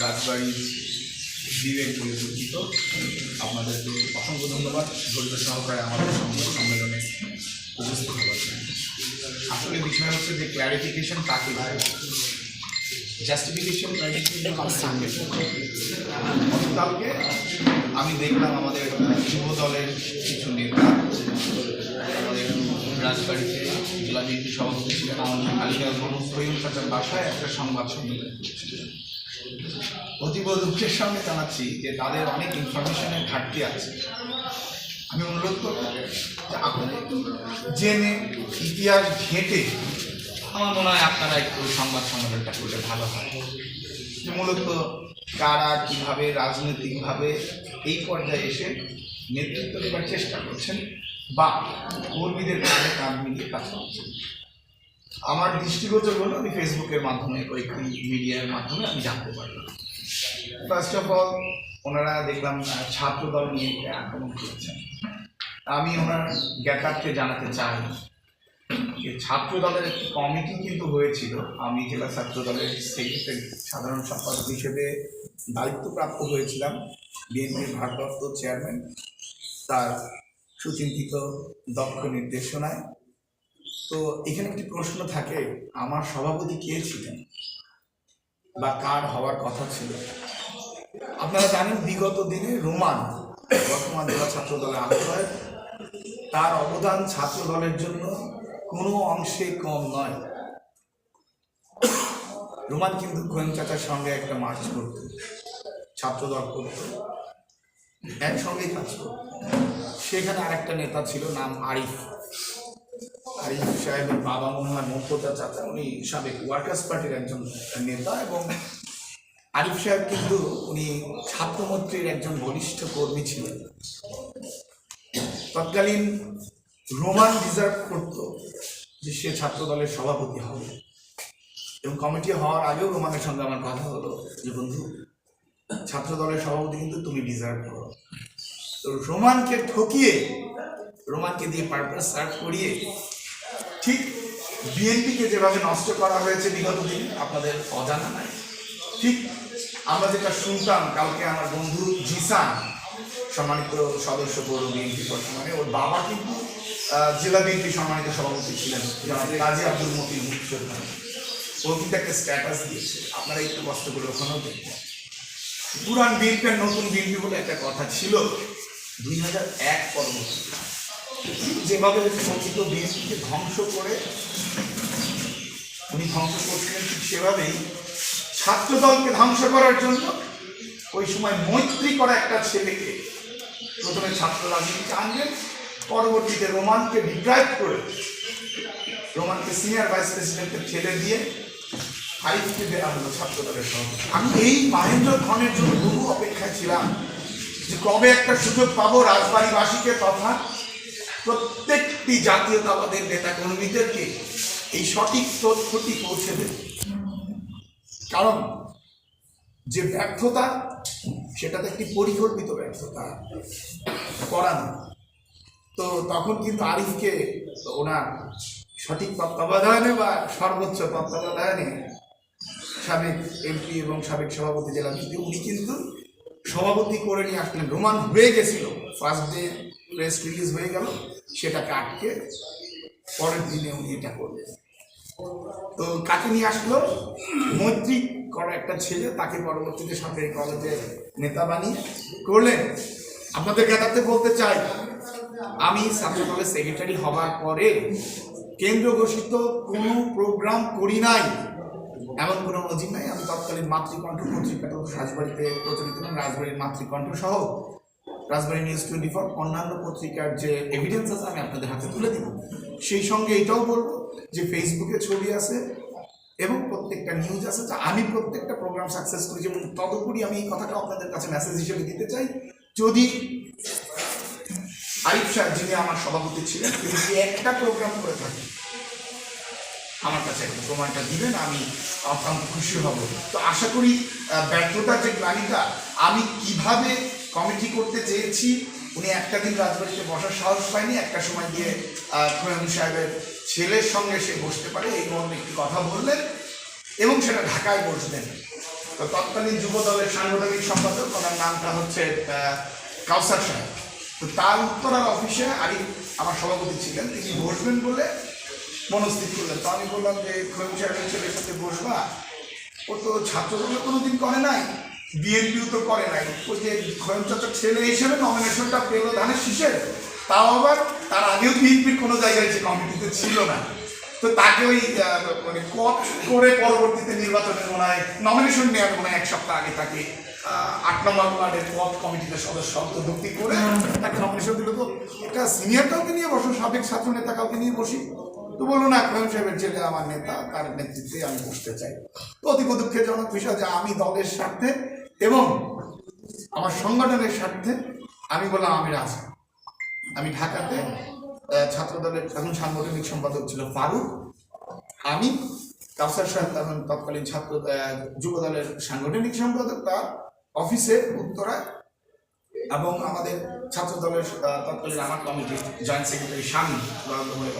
রাজবাড়ির বিবেক বলে পরিচিত। আপনাদেরকে অসংখ্য ধন্যবাদ। ধৈর্য সহকারে আমাদের সংবাদ সম্মেলনে উপস্থিত হওয়ার আসলে বিষয় হচ্ছে যে ক্ল্যারিফিকেশন কাকে বলে? জাস্টিফিকেশন গতকালকে আমি দেখলাম আমাদের যুব দলের কিছু নেতা, আমাদের রাজবাড়িতে জেলা বিএনপি সভাপতি ছিলেন আমাদের আলিয়া বাসায় একটা সংবাদ সম্মেলন অতীব দুঃখের সঙ্গে জানাচ্ছি যে তাদের অনেক ইনফরমেশনের ঘাটতি আছে। আমি অনুরোধ করব যে আপনারা জেনে ইতিহাস ঘেঁটে আমার মনে হয় আপনারা একটু সংবাদ সম্মেলনটা করলে ভালো হয়। মূলত কারা কীভাবে, রাজনৈতিকভাবে এই পর্যায়ে এসে নেতৃত্ব দেওয়ার চেষ্টা করছেন বা কর্মীদের কাজে কাজ মিলিয়ে কাজ করছেন। আমার দৃষ্টিগোচর হলো আমি ফেসবুকের মাধ্যমে কয়েকটি মিডিয়ার মাধ্যমে আমি জানতে পারলাম। ফার্স্ট অফ অল ওনারা দেখলাম ছাত্রদল নিয়ে আক্রমণ করেছেন। আমি ওনার জ্ঞাতার্থে জানাতে চাই যে ছাত্র দলের একটি কমিটি কিন্তু হয়েছিল। আমি জেলা ছাত্র দলের সেক্রেটারি, সাধারণ সম্পাদক হিসেবে দায়িত্বপ্রাপ্ত হয়েছিলাম। বিএনপির ভারপ্রাপ্ত চেয়ারম্যান, তার সুচিন্তিত দক্ষ নির্দেশনায় তো এখানে একটি প্রশ্ন থাকে, আমার সভাপতি কে ছিলেন? বা কার হওয়ার কথা ছিল? আপনারা জানেন বিগত দিনে রোমান, বর্তমান জেলা ছাত্র দলের আহ্বায়ক, তার অবদান ছাত্র দলের জন্য কোনো অংশে কম নয়। রোমান কিন্তু গোয়েন চাচার সঙ্গে একটা মার্চ করত ছাত্র দল করত একসঙ্গেই কাজ করত। সেখানে আরেকটা নেতা ছিল, নাম আরিফ। সাহেবের বাবা মনে হয় চাচা, উনি সাবেক ওয়ার্কার্স পার্টির একজন নেতা এবং আরিফ সাহেব কিন্তু উনি ছাত্রমন্ত্রীর একজন বলিষ্ঠ কর্মী ছিলেন। তৎকালীন রোমান ডিজার্ভ করত যে সে ছাত্র দলের সভাপতি হবে। এবং কমিটি হওয়ার আগেও রোমানের সঙ্গে আমার কথা হলো যে, বন্ধু ছাত্র দলের সভাপতি কিন্তু তুমি ডিজার্ভ করো। রোমানকে ঠকিয়ে, রোমানকে দিয়ে পারপাস সার্ভ করিয়ে, ঠিক বিএনপিকে যেভাবে নষ্ট করা হয়েছে বিগত দিনে, আপনাদের অজানা নাই। ঠিক আমরা যেটা শুনতাম, কালকে আমার বন্ধু জিসান, সম্মানিত সদস্য পৌর বিএনপি বর্তমানে, ওর বাবা কিন্তু জেলা বিএনপি সম্মানিত সভাপতি ছিলেন কাজী আব্দুল মতিন মুখ্য ও কিন্তু একটা স্ট্যাটাস দিয়েছে। আপনারা একটু কষ্ট করে ওখানেও দেখবেন। পুরান বিএনপি আর নতুন বিএনপি বলে একটা কথা ছিল দুই হাজার এক পরবর্তী যেভাবে প্রকৃত বিএনপিকে ধ্বংস করে উনি ধ্বংস করছিলেন ঠিক সেভাবেই ছাত্র দলকে ধ্বংস করার জন্য ওই সময় মৈত্রী করা একটা ছেলেকে প্রথমে ছাত্র রাজনীতিতে আনলেন, পরবর্তীতে রোমানকে ডিপ্রাইভ করে রোমানকে সিনিয়র ভাইস প্রেসিডেন্টকে ছেড়ে দিয়ে আরিফকে দেওয়া হলো ছাত্র দলের সভাপতি। আমি এই মাহেন্দ্র ধনের জন্য বহু অপেক্ষায় ছিলাম। কবে একটা সুযোগ পাবো রাজবাড়িবাসীকে তথা প্রত্যেকটি জাতীয়তাবাদের নেতা কর্মীদেরকে এই সঠিক তথ্যটি পৌঁছে দেবে। কারণ যে ব্যর্থতা, সেটাতে একটি পরিকল্পিত ব্যর্থতা করানো তো তখন কিন্তু আরিফকে ওনার সঠিক তত্ত্বাবধানে বা সর্বোচ্চ তত্ত্বাবধানে সাবেক এমপি এবং সাবেক সভাপতি জেলা উনি কিন্তু সভাপতি করে নিয়ে আসলেন। রোমান হয়ে গেছিল। ফার্স্ট ডে প্রেস রিলিজ হয়ে গেল, সেটাকে আটকে পরের দিনে উনি এটা করলেন। তো কাকে নিয়ে আসলো? মৈত্রী করা একটা ছেলে, তাকে পরবর্তীতে সরকারি কলেজে নেতা বানিয়ে করলেন। আপনাদের জ্ঞাতার্থে বলতে চাই, আমি ছাত্র কলেজ সেক্রেটারি হবার পরে কেন্দ্র ঘোষিত কোনো প্রোগ্রাম করি নাই। এমন কোনো নজির নাই। আমি তৎকালীন মাতৃকণ্ঠ, পত্রিকাটা রাজবাড়িতে প্রচলিত এবং রাজবাড়ির মাতৃকণ্ঠ সহ রাজবাড়ি নিউজ টোয়েন্টি ফোর অন্যান্য পত্রিকার যে এভিডেন্স আছে আমি আপনাদের হাতে তুলে দিব। সেই সঙ্গে এটাও বলব যে ফেসবুকে ছবি আছে এবং প্রত্যেকটা নিউজ আছে। যে আমি প্রত্যেকটা প্রোগ্রাম সাকসেস করেছি এবং তদুপরি আমি এই কথাটা আপনাদের কাছে মেসেজ হিসেবে দিতে চাই। যদি আরিফ সাহেব, যিনি আমার সভাপতি ছিলেন, তিনি একটা প্রোগ্রাম করে থাকেন আমার কাছে একটা প্রমাণটা দিবেন, আমি অত্যন্ত খুশি হব। তো আশা করি ব্যর্থতার যে গ্লানিটা, আমি কীভাবে কমিটি করতে চেয়েছি, উনি একটা দিন রাজবাড়িতে বসার সাহস পায়নি, একটা সময় গিয়ে খোয়াম সাহেবের ছেলের সঙ্গে সে বসতে পারে, এই মর্মে একটি কথা বললেন এবং সেটা ঢাকায় বসলেন তো তৎকালীন যুব দলের সাংগঠনিক সম্পাদক, ওনার নামটা হচ্ছে কাউসার সাহেব। তো তার উত্তরার অফিসে আরিফ আমার সভাপতি ছিলেন, তিনি বসবেন বলে মনস্থির করলেন। তো আমি বললাম যে খৈম সাহেবের ছেলের সাথে বসবা। ও তো ছাত্রদলে কোনোদিন করে নাই, বিএনপিও তো করে নাই। ও যে খৈম ছেলে হিসেবে নমিনেশনটা পেল ধানের শীষের তাও আবার তার আগেও বিএনপির কোনো জায়গায় যে কমিটিতে ছিল না। তো তাকে ওই মানে কট করে পরবর্তীতে নির্বাচনের মনে হয় নমিনেশন নেওয়ার মনে হয় এক সপ্তাহ আগে তাকে আট নম্বর ওয়ার্ডের পদ কমিটিতে সদস্য অন্তর্ভুক্তি করে তাকে নমিনেশন দিল। তো একটা সিনিয়র কাউকে নিয়ে বসো, সাবেক ছাত্র নেতা কাউকে নিয়ে বসি। তো বলল না খোয়েম সাহেবের ছেলে আমার নেতা, তার নেতৃত্বে আমি বসতে চাই। তো অতীব দুঃখজনক বিষয় যে আমি দলের স্বার্থে এবং আমার সংগঠনের স্বার্থে আমি বললাম, আমি রাজি। আমি ঢাকাতে ছাত্র দলের তখন সাংগঠনিক সম্পাদক ছিল ফারুক। আমি কাউসার সাহেব তখন তৎকালীন ছাত্র যুব দলের সাংগঠনিক সম্পাদক, তার অফিসে উত্তরায় এবং আমাদের ছাত্র দলের তৎকালীন আমার কমিটির জয়েন্ট সেক্রেটারি স্বামী বরাদ্দ হয়ে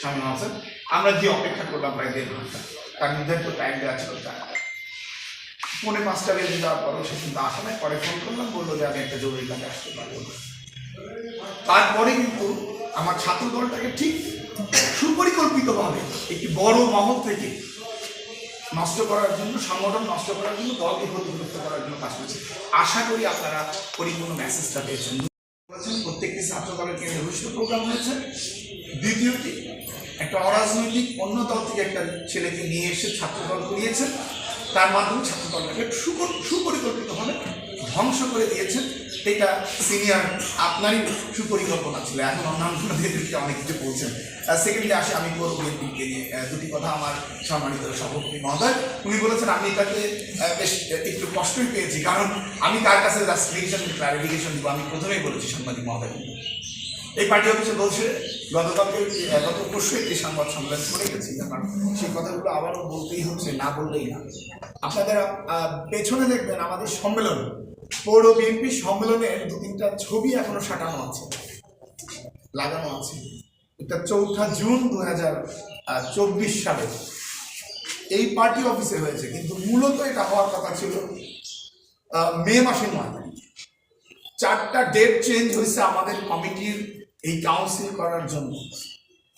স্বামী হোসেন আমরা যে অপেক্ষা করলাম প্রায় দেড় ঘণ্টা তার নির্ধারিত টাইম দেওয়া ছিল তার পৌনে পাঁচটা বেজে যাওয়ার পরও সে কিন্তু আসা নাই। পরে ফোন করলাম, বলল যে আমি একটা জরুরি কাজে আসতে পারব। তারপরে কিন্তু আমার ছাত্র দলটাকে ঠিক সুপরিকল্পিতভাবে একটি বড় মহল থেকে নষ্ট করার জন্য, সংগঠন নষ্ট করার জন্য দলকে ক্ষতিগ্রস্ত করার জন্য কাজ করছে। আশা করি আপনারা পরিপূর্ণ মেসেজটা পেয়েছেন। প্রত্যেকটি ছাত্র দলের কেন্দ্রে প্রোগ্রাম হয়েছে। দ্বিতীয়টি একটা অরাজনৈতিক অন্য দল থেকে একটা ছেলেকে নিয়ে এসে ছাত্রদল করিয়েছেন। তার মাধ্যমে ছাত্র দলটাকে সুপর- সুপরিকল্পিতভাবে ধ্বংস করে দিয়েছেন। এটা সিনিয়র আপনারই সুপরিকল্পনা ছিল। এখন অন্যান্যদেরকে অনেক কিছু বলছেন। সেকেন্ডলি আসে, আমি করব বিএনপিকে নিয়ে দুটি কথা আমার সম্মানিত সভাপতি মহোদয়। উনি বলেছেন, আমি এটাকে বেশ, একটু কষ্টই পেয়েছি। কারণ আমি তার কাছে জাস্টিফিকেশন ক্লারিফিকেশন দিব? আমি প্রথমেই বলেছি, সাংবাদিক মহোদয়। এই পার্টি অফিসে বলছে, গতকালকে গত পরশু একটি সংবাদ সম্মেলন করে গেছি আমার সেই কথাগুলো আবারও বলতেই হচ্ছে, না বললেই না। আপনাদের পেছনে দেখবেন আমাদের সম্মেলন। পৌর বিএনপি সম্মেলনের দু তিনটা ছবি এখনও সাটানো আছে, লাগানো আছে। এটা চৌঠা জুন দু হাজার চব্বিশ সালে। এই পার্টি অফিসে হয়েছে, কিন্তু মূলত এটা হওয়ার কথা ছিল মে মাসের নয় চারটা ডেট চেঞ্জ হয়েছে আমাদের কমিটির এই কাউন্সিল করার জন্য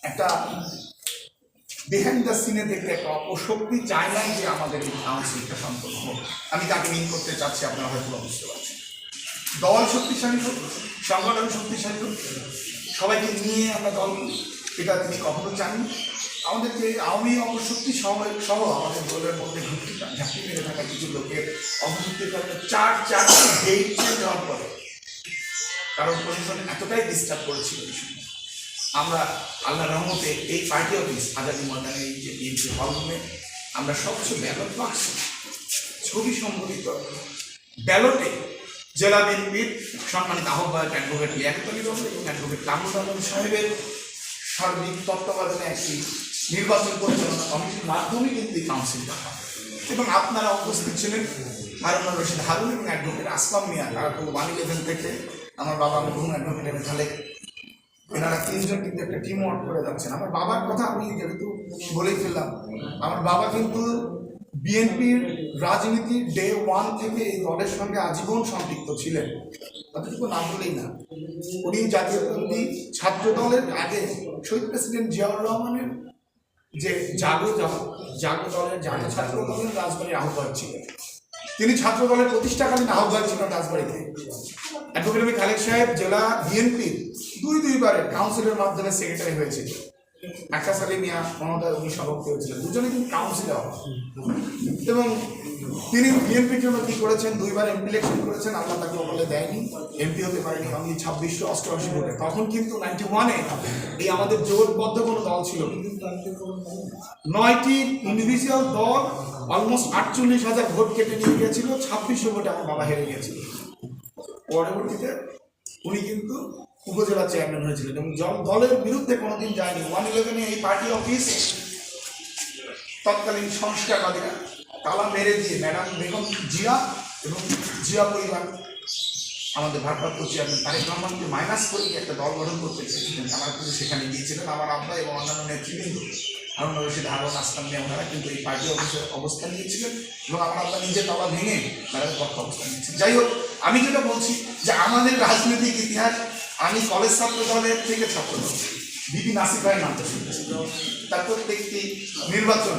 একটা বিহাইন্ড দ্য সিনে দেখলে একটা অপশক্তি চায় নাই যে আমাদের এই কাউন্সিলটা সম্পন্ন হোক। আমি তাকে মিন করতে চাচ্ছি, আপনারা হয়তো বুঝতে পারছেন। দল শক্তিশালী হোক, সংগঠন শক্তিশালী হোক, সবাইকে নিয়ে আমরা দল এটা তিনি কখনো চাননি। আমাদেরকে আওয়ামী অপশক্তি সহ সহ আমাদের দলের মধ্যে ঘুরতে ঝাঁকি মেরে থাকা কিছু লোকের অপশক্তির কারণে চার চারটি চেঞ্জ হওয়ার পরে কারণ প্রশাসন এতটাই ডিস্টার্ব করেছিল আমরা আল্লাহ রহমতে এই পার্টি অফিস আজাদি ময়দানে এই যে বিএনপি হলরুমে আমরা স্বচ্ছ ব্যালট বাক্স ছবি সম্বলিত ব্যালটে জেলা বিএনপির সম্মানিত আহ্বায়ক অ্যাডভোকেট লিয়াকতলি বাবু এবং অ্যাডভোকেট কামরুল আলম সাহেবের সার্বিক তত্ত্বাবধানে একটি নির্বাচন পরিচালনা কমিটির মাধ্যমে কিন্তু এই কাউন্সিলটা হয়। এবং আপনারা উপস্থিত ছিলেন হারুন রশিদ হারুন এবং অ্যাডভোকেট আসলাম মিয়া তারা তো ইলেভেন থেকে। আমার বাবা মরহুম অ্যাডভোকেট খালেক এনারা তিনজন কিন্তু একটা টিম ওয়ার্ক করে যাচ্ছেন। আমার বাবার কথা আমি যেহেতু বলেই ফেললাম, আমার বাবা কিন্তু বিএনপির রাজনীতির ডে ওয়ান থেকে এই দলের সঙ্গে আজীবন সম্পৃক্ত ছিলেন। অতটুকু নাম বলেই না। উনি জাতীয়তাবাদী ছাত্র দলের আগে শহীদ প্রেসিডেন্ট জিয়াউর রহমানের যে জাগো জাগো দলের জাগো ছাত্র দলের রাজবাড়ির আহ্বায়ক ছিলেন। তিনি ছাত্র দলের প্রতিষ্ঠাকালীন আহ্বায়ক ছিলেন রাজবাড়িতে। অ্যাডভোকেট আমি খালেক সাহেব, জেলা বিএনপির দুই দুইবারের কাউন্সিলের মাধ্যমে সেক্রেটারি হয়েছিল একটা সালে মিয়া মমতা উনি সভাপতি হয়েছিলেন। দুজনে কিন্তু কাউন্সিলর এবং তিনি বিএনপির জন্য কি করেছেন? দুইবার এমপি ইলেকশন করেছেন। আল্লাহ তাকে বলে দেয়নি। এমপি হতে পারেনি। আমি ছাব্বিশশো অষ্টআশি ভোটে। তখন কিন্তু নাইনটি ওয়ানে এই আমাদের জোটবদ্ধ কোনো দল ছিল নয়টি ইন্ডিভিজুয়াল দল অলমোস্ট আটচল্লিশ হাজার ভোট কেটে নিয়ে গিয়েছিল, ছাব্বিশশো ভোটে আমার বাবা হেরে গিয়েছিল। পরবর্তীতে উনি কিন্তু উপজেলা চেয়ারম্যান হয়েছিলেন এবং দলের বিরুদ্ধে কোনোদিন যায়নি। ওয়ান ইলেভেনে এই পার্টি অফিস তৎকালীন সংস্কারবাদীরা তালা মেরে দিয়ে ম্যাডাম বেগম জিয়া এবং জিয়া পরিবার আমাদের ভারপ্রাপ্ত চেয়ারম্যান তারেক রহমানকে মাইনাস করে একটা দল গঠন করতে চেয়েছিলেন আমার কিন্তু সেখানে গিয়েছিলেন, আমার আব্বা এবং অন্যান্য নেতৃবৃন্দ। হারুন রশিদ হারুন আসলাম নিয়ে ওনারা কিন্তু এই পার্টি অফিসে অবস্থান নিয়েছিলেন এবং আমার আব্বা নিজে তালা ভেঙে তারা পক্ষে অবস্থান নিয়েছিলেন যাই হোক, আমি যেটা বলছি যে আমাদের রাজনৈতিক ইতিহাস, আমি কলেজ ছাত্র দলের থেকে ছাত্র দল। বিপি নাসির ভাই নামটা শুনেছি। তার প্রত্যেকটি নির্বাচন,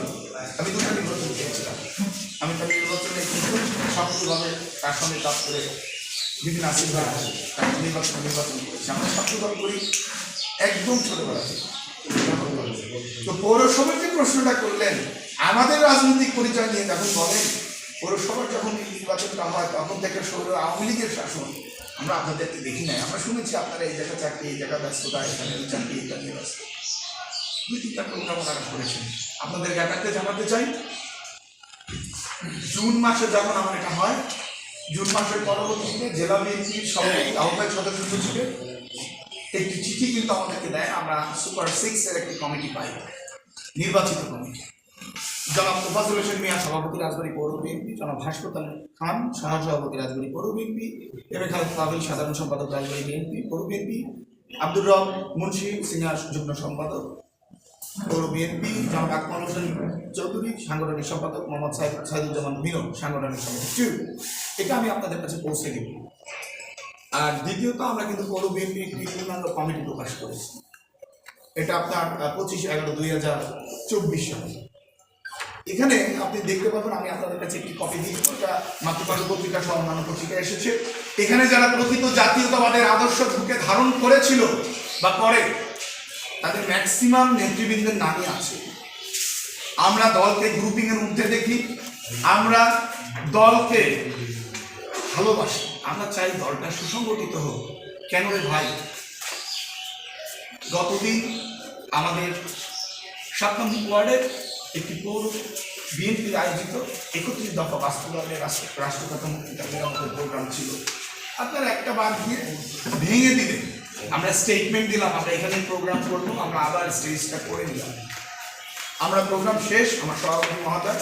আমি দুটো নির্বাচন খেয়েছিলাম আমি তার নির্বাচনে কিন্তু সফলভাবে তার সঙ্গে কাজ করে বিপি নাসির ভাই তাকে নির্বাচন নির্বাচন করেছি। আমরা দল করি, একদম ছোটবেলা তো পৌরসভার যে প্রশ্নটা করলেন, আমাদের রাজনৈতিক পরিচয় নিয়ে যখন বলেন, পৌরসভার যখন নির্বাচনটা হয় তখন থেকে সৌর আওয়ামী লীগের শাসন। আমরা আপনাদেরকে দেখি নাই। আমরা শুনেছি আপনারা এই জায়গা চাকরি, এই জায়গা ব্যস্ততা এখানে চাকরি এটা নিয়ে ব্যস্ত দুই তিনটা প্রোগ্রাম করেছেন। আপনাদের জ্ঞাতার্থে জানাতে চাই, জুন মাসে যখন আমার এটা হয় জুন মাসের পরবর্তীতে জেলা বিএনপির সভাপতি আহ্বায়ক সদস্য সচিবের একটি চিঠি কিন্তু আমাদেরকে দেয়, আমরা সুপার সিক্স এর একটি কমিটি পাই, নির্বাচিত কমিটি। জনাব তোফাজুল হোসেন মিয়া সভাপতি রাজবাড়ী পৌর বিএনপি, জনাব হাসপাতাল খান সহ সভাপতি রাজবাড়ী পৌর BNP, M A Khaled Kabil সাধারণ সম্পাদক রাজবাড়ী বিএনপি, পৌর বিএনপি, আব্দুর রব মুন্সি সিনিয়র যুগ্ম সম্পাদক পৌর বিএনপি জনাব আকমল হোসেন চৌধুরী সাংগঠনিক সম্পাদক মোহাম্মদ সাইদ সাইদুজ্জামান মিনন সাংগঠনিক সম্পাদক এটা আমি আপনাদের কাছে পৌঁছে দিব। আর দ্বিতীয়ত, আমরা কিন্তু পৌর বিএনপি একটি পূর্ণাঙ্গ কমিটি প্রকাশ করেছি। এটা আপনার পঁচিশ এগারো দুই হাজার চব্বিশ সালে। এখানে আপনি দেখতে পাবেন, আমি আপনাদের কাছে একটি কপি দিয়ে দেবো। এটা মাতৃপাল পত্রিকা সহ পত্রিকা এসেছে। এখানে যারা প্রকৃত জাতীয়তাবাদের আদর্শ ঢুকে ধারণ করেছিল বা করে তাদের ম্যাক্সিমাম নেতৃবৃন্দের নামই আছে। আমরা দলকে গ্রুপিং এর মধ্যে দেখি, আমরা দলকে ভালোবাসি। আমরা চাই দলটা সুসংগঠিত হোক। কেন রে ভাই? গতদিন আমাদের সাত নম্বর ওয়ার্ডের একটি পৌর বিএনপির আয়োজিত একত্রিশ দফা বাস্তবায়নের রাষ্ট্র মুক্তিকাদের আমাদের প্রোগ্রাম ছিল। আপনারা একটা বার দিয়ে ভেঙে দিলেন। আমরা স্টেটমেন্ট দিলাম, আমরা এখানে প্রোগ্রাম করব, আমরা আবার স্টেজটা করে নিলাম। আমরা প্রোগ্রাম শেষ, আমার সভাপতি মহাদাস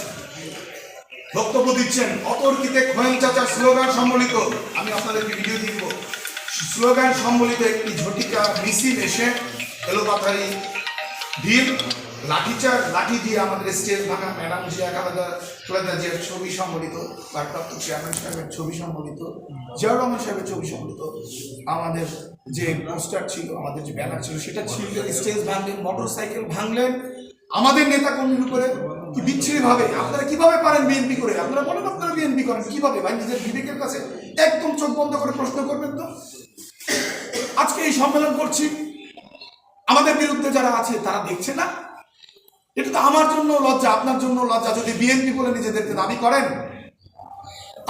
বক্তব্য দিচ্ছেন, অতর্কিতে খোয়েন চাচার স্লোগান সম্বলিত। আমি আপনাদেরকে ভিডিও দিব। স্লোগান সম্বলিত একটি ঝটিকা মিছিল এসে এলোপাথারি ভিড় লাঠিচার লাঠি দিয়ে আমাদের স্টেজ ভাঙা ম্যাডাম জিয়া খালেদা খালেদা জিয়ার ছবি সম্বলিত, ভারপ্রাপ্ত চেয়ারম্যান সাহেবের ছবি সম্বলিত, জিয়াউর রহমান সাহেবের ছবি সম্বলিত, আমাদের যে পোস্টার ছিল, আমাদের যে ব্যানার ছিল, সেটা ছিল স্টেজ ভাঙলেন মোটর সাইকেল ভাঙলেন। আমাদের নেতা কর্মীর উপরে কি বিচ্ছিরি ভাবে আপনারা কীভাবে পারেন বিএনপি করে? আপনারা বলেন আপনারা বিএনপি করেন, কীভাবে? ভাই, নিজের বিবেকের কাছে একদম চোখ বন্ধ করে প্রশ্ন করবেন তো। আজকে এই সম্মেলন করছি। আমাদের বিরুদ্ধে যারা আছে, তারা দেখছে না। এটা তো আমার জন্য লজ্জা, আপনার জন্য লজ্জা। যদি বিএনপি বলে নিজেদেরকে দাবি করেন,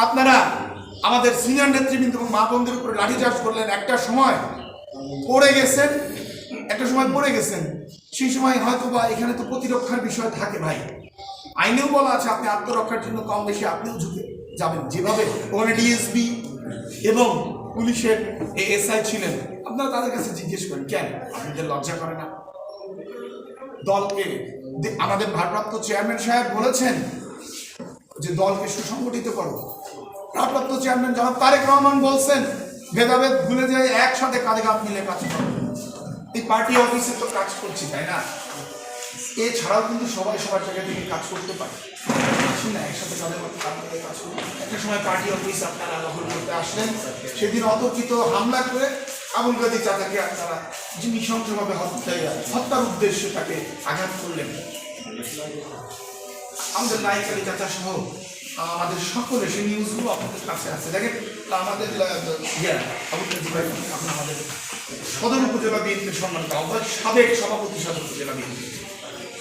আপনারা আমাদের সিনিয়র নেতৃবৃন্দ এবং মা বোনদের উপরে লাঠিচার্জ করলেন একটা সময় পড়ে গেছেন, একটা সময় পড়ে গেছেন। সেই সময় হয়তো বা এখানে তো প্রতিরক্ষার বিষয় থাকে ভাই। আইনেও বলা আছে আপনি আত্মরক্ষার জন্য কম বেশি আপনিও ঝুঁকে যাবেন যেভাবে। ওখানে ডিএসপি এবং পুলিশের এসআই ছিলেন। আপনারা তাদের কাছে জিজ্ঞেস করেন, কেন? আপনাদের লজ্জা করে না? দলকে আমাদের ভারপ্রাপ্ত চেয়ারম্যান সাহেব বলেছেন যে দলকে সুসংগঠিত করো। ভারপ্রাপ্ত চেয়ারম্যান যখন তারেক রহমান বলছেন, ভেদাভেদ ভুলে যায়, একসাথে কাঁধে কাঁধ মিলে কাজ করো। এই পার্টি অফিসে তো কাজ করছি, তাই না? এছাড়াও কিন্তু সবাই সবার জায়গা থেকে কাজ করতে পারে। না, একসাথে কাঁধ মিলে কাজ করি একটা সময় পার্টি অফিস আপনারা দখল করতে আসলেন। সেদিন অতর্কিত হামলা করে আবুল গাদি চাচাকে আপনারা যে নৃশংসভাবে হত্যা, হত্যার উদ্দেশ্যে তাকে আঘাত করলেন। আমাদের নায়ক আলী চাচা সহ আমাদের সকলে, সেই নিউজগুলো আপনাদের কাছে আছে। দেখেন, আমাদের আমাদের সদর উপজেলা বিএনপির সম্মানিত আহ্বায়ক, সাবেক সভাপতি সদর উপজেলা বিএনপি।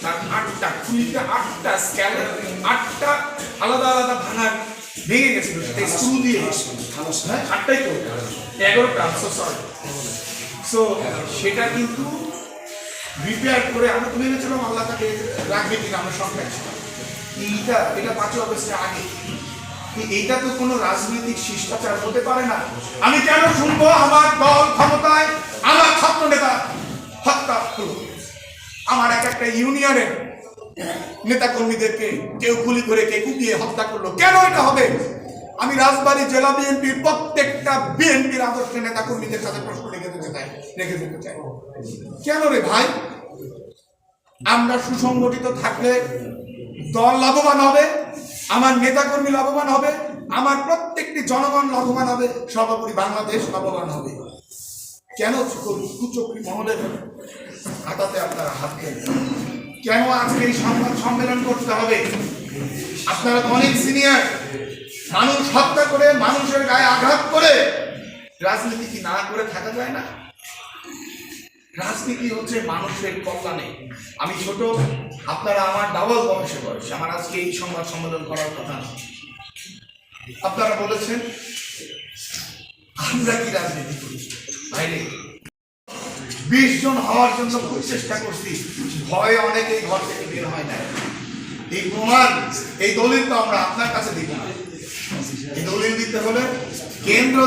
তার আটটা কুড়িটা আটটা স্ক্যালে আটটা আলাদা আলাদা ভাঙার ভেঙে গেছিল। সেটা স্ক্রু দিয়ে হ্যাঁ? আটটাই তো এগারোটা সো সরি সো সেটা কিন্তু রিপেয়ার করে আমরা তো ভেবেছিলাম আল্লাহ তাকে রাখবে কিনা আমরা সংখ্যা ছিলাম এইটা এটা পাঁচই অগস্টের আগে। এই- এইটা তো কোনো রাজনৈতিক শিষ্টাচার হতে পারে না। আমি কেন শুনব আমার দল ক্ষমতায়? আমার ছাত্র নেতা হত্যা হলো আমার এক একটা ইউনিয়নের নেতা কর্মীদেরকে কেউ গুলি করে কে কুপিয়ে হত্যা করল। কেন এটা হবে? আমি রাজবাড়ী জেলা বিএনপির প্রত্যেকটা বিএনপির আদর্শ নেতা কর্মীদের সাথে প্রশ্ন রেখে দিতে চাই, রেখে দিতে চাই। কেন রে ভাই? আমরা সুসংগঠিত থাকলে দল লাভবান হবে, আমার নেতাকর্মী লাভবান হবে, আমার প্রত্যেকটি জনগণ লাভবান হবে, সর্বোপরি বাংলাদেশ লাভবান হবে। কেন কুচক্রি মহলের হাতাতে আপনারা হাত দেন কেন আজকে এই সংবাদ সম্মেলন করতে হবে? আপনারা অনেক সিনিয়র মানুষ হত্যা করে, মানুষের গায়ে আঘাত করে। রাজনীতি কি না করে থাকা যায় না? রাজনীতি হচ্ছে মানুষের কল্যাণে। আমি ছোট, আপনারা আমার ডাবল বয়সে বয়স। আমার আজকে এই সংবাদ সম্মেলন করার কথা না। আপনারা বলেছেন, আমরা কি রাজনীতি করি? বাইরে বিশ জন হওয়ার জন্য খুব চেষ্টা করছি। ভয়ে অনেকেই ঘর থেকে বের হয় না এই প্রমাণ, এই দলিল তো আমরা আপনার কাছে দিব না। এই দলিল দিতে হলে কেন্দ্র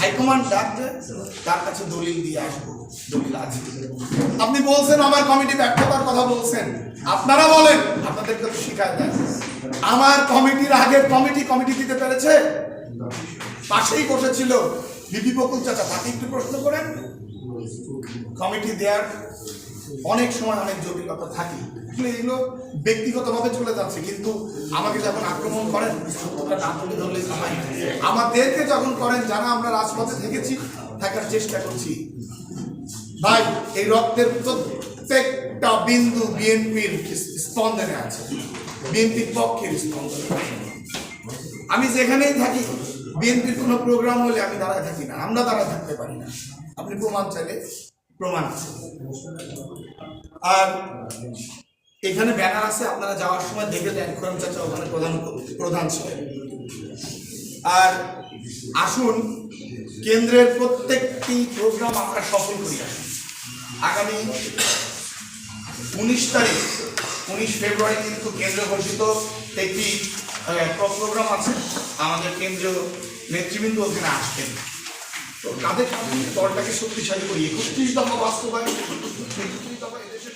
হাইকমান্ড ডাকবে, তার কাছে দলিল দিয়ে আসব। দলিল আছে আপনি বলছেন আমার কমিটি ব্যর্থতার কথা বলছেন। আপনারা বলেন, আপনাদেরকে তো শিখায় দেয়। আমার কমিটির আগের কমিটি কমিটি দিতে পেরেছে? পাশেই বসেছিল। বিপি বকুল চাচা তাকে একটু প্রশ্ন করেন? কমিটি দেওয়ার অনেক সময় অনেক জটিলতা থাকে। আসলে এগুলো ব্যক্তিগতভাবে চলে যাচ্ছে, কিন্তু আমাকে যখন আক্রমণ করেন না তুলে ধরলে আমাদেরকে যখন করেন, যারা আমরা রাজপথে থেকেছি, থাকার চেষ্টা করছি। ভাই, এই রক্তের প্রত্যেকটা বিন্দু বিএনপির স্পন্দনে আছে। বিএনপির পক্ষের স্পন্দনে আমি যেখানেই থাকি বিএনপির কোনো প্রোগ্রাম হলে আমি দাঁড়ায় থাকি না। আমরা দাঁড়ায় থাকতে পারি না। আপনি প্রমাণ চাইলে প্রমাণ আছে। আর এখানে ব্যানার আছে, আপনারা যাওয়ার সময় দেখে যান খরম চাচা ওখানে প্রধান প্রধান ছিলেন। আর আসুন, কেন্দ্রের প্রত্যেকটি প্রোগ্রাম আমরা সফল করি। আগামী উনিশ তারিখ, উনিশ ফেব্রুয়ারি কিন্তু কেন্দ্র ঘোষিত একটি প্রোগ্রাম আছে। আমাদের কেন্দ্রীয় নেতৃবৃন্দ ওখানে আসতেন তো তাদের দলটাকে শক্তিশালী করি একত্রিশ দফা বাস্তবায়ন দফা এদেশের